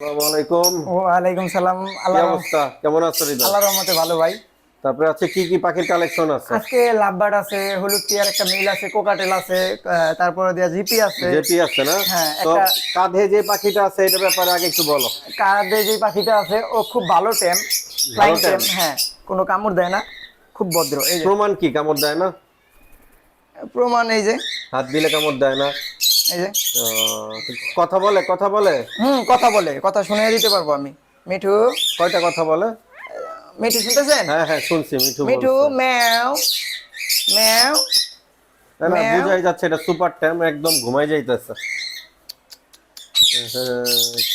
আসসালামু আলাইকুম। ওয়ালাইকুম সালাম অবস্থা? কেমন আছো আল্লাহর রহমতে ভালো ভাই। তারপরে আছে কি কি পাখির কালেকশন আছে? আজকে লাভবার্ড আছে হলুদ টিয়ার একটা মিল আছে কোকাটেল আছে তারপরে দিয়া জিপি আছে। জেপি আছে না? হ্যাঁ, কাঁধে যে পাখিটা আছে এটার ব্যাপারে আগে একটু বলো। যে পাখিটা আছে ও খুব ভালো টেম ফ্লাইং টেম? টেম? হ্যাঁ কোনো কামড় দেয় না খুব ভদ্র এই প্রমাণ কি? কামড় দেয় না? প্রমাণ এই যে। হাত দিলে কামড় দেয় না? এই যে। কথা বলে কথা বলে? হুম কথা বলে কথা শুনে দিতে পারব আমি। মিঠু? কয়টা কথা বলে? মিঠু শুনতেছেন? হ্যাঁ হ্যাঁ শুনছি মিঠু মিঠু। ম্যাও ম্যাও না, না বুঝাই যাচ্ছে এটা সুপার ট্যাম একদম ঘুমাই যাইতেছে।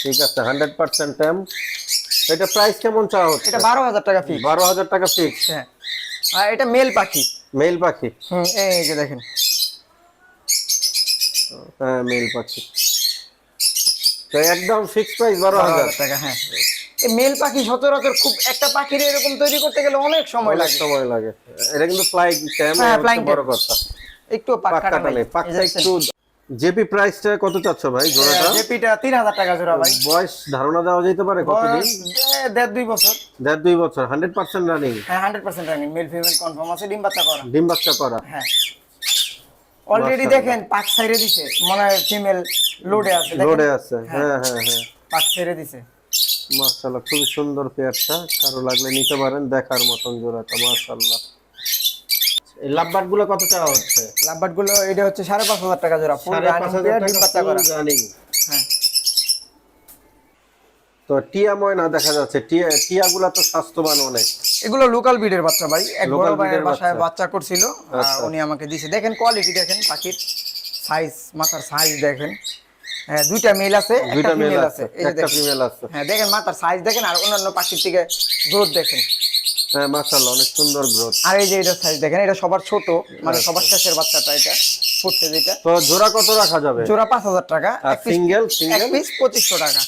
ঠিক আছে হান্ড্রেড পার্সেন্ট ট্যাম এটা প্রাইস কেমন চাওয়া হচ্ছে? এটা বারো হাজার টাকা ফিক্স বারো হাজার টাকা ফিক্স হ্যাঁ। আর এটা মেল পাখি। মেল পাখি। হুম এই যে দেখেন। হ্যাঁ মেল পাখি তো একদম ফিক্স প্রাইস বারো হাজার। টাকা হ্যাঁ। এই মেল পাখি সচরাচর খুব একটা পাখির এরকম তৈরি করতে গেলে অনেক সময় লাগে। সময় লাগে। এটা কিন্তু ফ্লাইং ট্যাম হ্যাঁ, বড় কথা। একটু পাক্কাটা পাক্কা একটু জেপি প্রাইসটা কত চাচ্ছ ভাই জোড়াটা? জেপিটা তিন হাজার টাকা জোড়া ভাই। বয়স ধারণা দেওয়া যেতে পারে কতদিন? দেড় দুই বছর। দেড় দুই বছর হান্ড্রেড পার্সেন্ট রানিং হ্যাঁ hundred percent running male female confirm আছে ডিম বাচ্চা করা। ডিম বাচ্চা করা। হ্যাঁ। অলরেডি। দেখেন পাক সাইডে দিছে। মনে হয় ফিমেল লোডে আছে লোডে আছে হ্যাঁ হ্যাঁ হ্যাঁ পাক ছেড়ে দিছে। মাশাআল্লাহ খুবই সুন্দর পেয়ারটা। কারও লাগলে নিতে পারেন দেখার মতন জোড়াটা মাশাআল্লাহ। এই লাভবার্ডগুলো কত টাকা হচ্ছে? লাভবার্ডগুলো এটা হচ্ছে সাড়ে পাঁচ হাজার টাকা জোড়া ফুল হাজার ডিম টাকা বাচ্চা করা। রানিং হ্যাঁ তো টিয়া ময়না দেখা যাচ্ছে। টিয়া টিয়া গুলা তো স্বাস্থ্যবান অনেক। এগুলো লোকাল ব্রিডের বাচ্চা ভাই। এক বড় ভাইয়ের বাসায় বাচ্চা। করছিল আচ্ছা। উনি আমাকে দিয়েছে দেখেন কোয়ালিটি দেখেন পাখির সাইজ মাথার সাইজ দেখেন। হ্যাঁ দুইটা মেল আছে দুইটা মেল আছে একটা ফিমেল আছে। হ্যাঁ দেখেন মাথার সাইজ দেখেন আর অন্যান্য পাখির থেকে গ্রোথ দেখেন। হ্যাঁ মাশাআল্লাহ অনেক সুন্দর গ্রোথ আর এই যে এটা সাইজ দেখেন এটা সবার ছোট মানে আচ্ছা। সবার শেষের বাচ্চাটা এটা ফুটছে যেটা। তো জোড়া কত রাখা যাবে? জোড়া পাঁচ হাজার টাকা আর সিঙ্গেল সিঙ্গেল? পিস পঁচিশশো টাকা।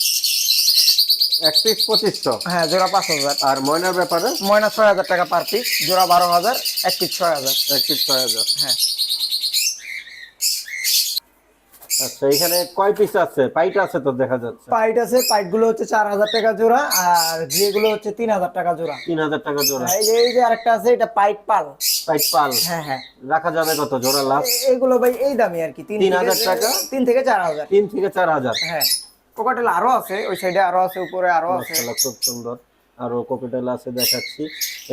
এক পিস পঁচিশশো হ্যাঁ জোড়া পাঁচ হাজার। আর ময়নার ব্যাপারে? ময়না ছয় হাজার টাকা পার পিস জোড়া বারো হাজার এক পিস ছয় হাজার। এক পিস ছয় হাজার। হ্যাঁ। আচ্ছা এখানে কয় পিস আছে? পাইট আছে তো দেখা যাচ্ছে। পাইট আছে পাইটগুলো হচ্ছে চার হাজার টাকা জোড়া আর যেগুলো হচ্ছে তিন হাজার টাকা জোড়া। তিন হাজার টাকা জোড়া। এই যে এই যে আরেকটা আছে এটা পাইট পাল। পাইট পাল। হ্যাঁ হ্যাঁ। রাখা যাবে কত জোড়া লাভ এ- এগুলো ভাই এই দামি আর কি তিন হাজার টাকা? তিন থেকে চার হাজার। তিন থেকে চার হাজার। হ্যাঁ। কোকাটেল আরও আছে ওই সাইডে আরও আছে উপরে আরও আছে। খুব সুন্দর। আরও কোকোটেল আছে দেখাচ্ছি।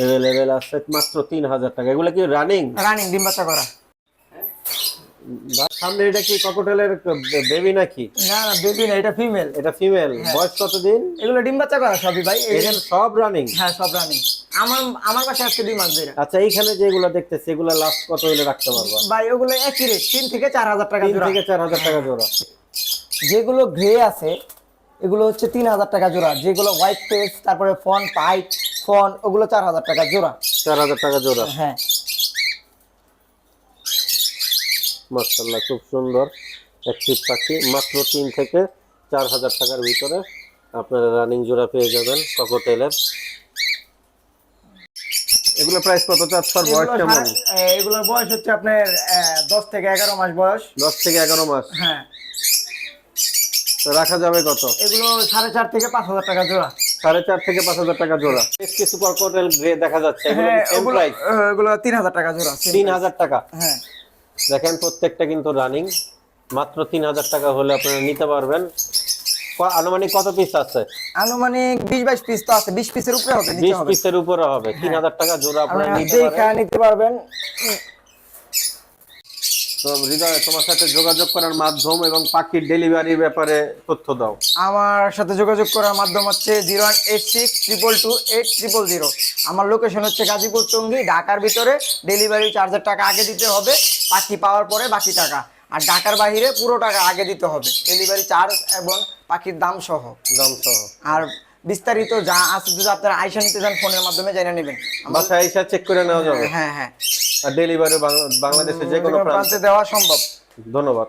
এভেলেবেল আছে মাত্র তিন হাজার টাকা। এগুলো কি রানিং রানিং ডিম বাচ্চা করা। সামনে এটা কি কোকোটেলের বেবি নাকি? না না বেবি না এটা ফিমেল এটা ফিমেল বয়স কতদিন? এগুলো ডিম বাচ্চা করা সবই ভাই। এখানে সব রানিং হ্যাঁ সব রানিং আমার আমার কাছে আজকে দুই মাস ধরে। আচ্ছা এইখানে যেগুলো দেখতেছি এগুলো লাস্ট কত হলে রাখতে পারব? ভাই ওগুলো একই রেট তিন থেকে চার হাজার টাকা তিন থেকে চার হাজার টাকা জোড়া। যেগুলো গ্রে আছে এগুলো হচ্ছে তিন হাজার টাকা জোড়া। যেগুলো হোয়াইট ফেস তারপরে ফন পাইপ ফন ওগুলো চার হাজার টাকা জোড়া। চার হাজার টাকা জোড়া। হ্যাঁ। মাশাল্লাহ খুব সুন্দর। অ্যাক্টিভ পাখি মাত্র তিন থেকে চার হাজার টাকার ভিতরে আপনারা রানিং জোড়া পেয়ে যাবেন ককোটেলের এগুলো প্রাইস কত চাচ্ছে আর বয়স এগুলো কেমন? এগুলোর বয়স হচ্ছে আপনার দশ থেকে এগারো মাস বয়স। দশ থেকে এগারো মাস। হ্যাঁ। তো রাখা যাবে কত? এগুলো সাড়ে চার থেকে পাঁচ হাজার টাকা জোড়া। সাড়ে চার থেকে পাঁচ হাজার টাকা জোড়া। কিছু ককোটেল গ্রে দেখা যাচ্ছে এগুলো হ্যাঁ তিন হাজার টাকা জোড়া তিন হাজার টাকা। হ্যাঁ। দেখেন প্রত্যেকটা কিন্তু রানিং মাত্র তিন হাজার টাকা হলে আপনারা নিতে পারবেন। আনুমানিক কত পিস আছে? আনুমানিক বিশ বাইশ পিস তো আছে বিশ পিসের উপরে হবে নিতে বিশ হবে। পিসের উপরে হবে। তিন হাজার টাকা জোড়া আপনারা নিতে দেখা নিতে পারবেন তো হৃদয় তোমার সাথে যোগাযোগ করার মাধ্যম এবং পাখির ডেলিভারির ব্যাপারে তথ্য দাও। আমার সাথে যোগাযোগ করার মাধ্যম হচ্ছে zero one eight six triple two eight triple zero. আমার লোকেশন হচ্ছে গাজীপুর টঙ্গী ঢাকার ভিতরে ডেলিভারি চার্জের টাকা আগে দিতে হবে পাখি পাওয়ার পরে বাকি টাকা। আর ঢাকার বাইরে পুরো টাকা আগে দিতে হবে ডেলিভারি চার্জ এবং পাখির দাম সহ। দাম সহ। আর বিস্তারিত যা আছে যদি আপনারা আইসা নিতে চান ফোনের মাধ্যমে জেনে নেবেন। বাসায় এসে চেক করে নেওয়া যাবে। হ্যাঁ হ্যাঁ। ডেলিভারি বাংলাদেশে যে কোনো প্রান্তে দেওয়া সম্ভব। ধন্যবাদ।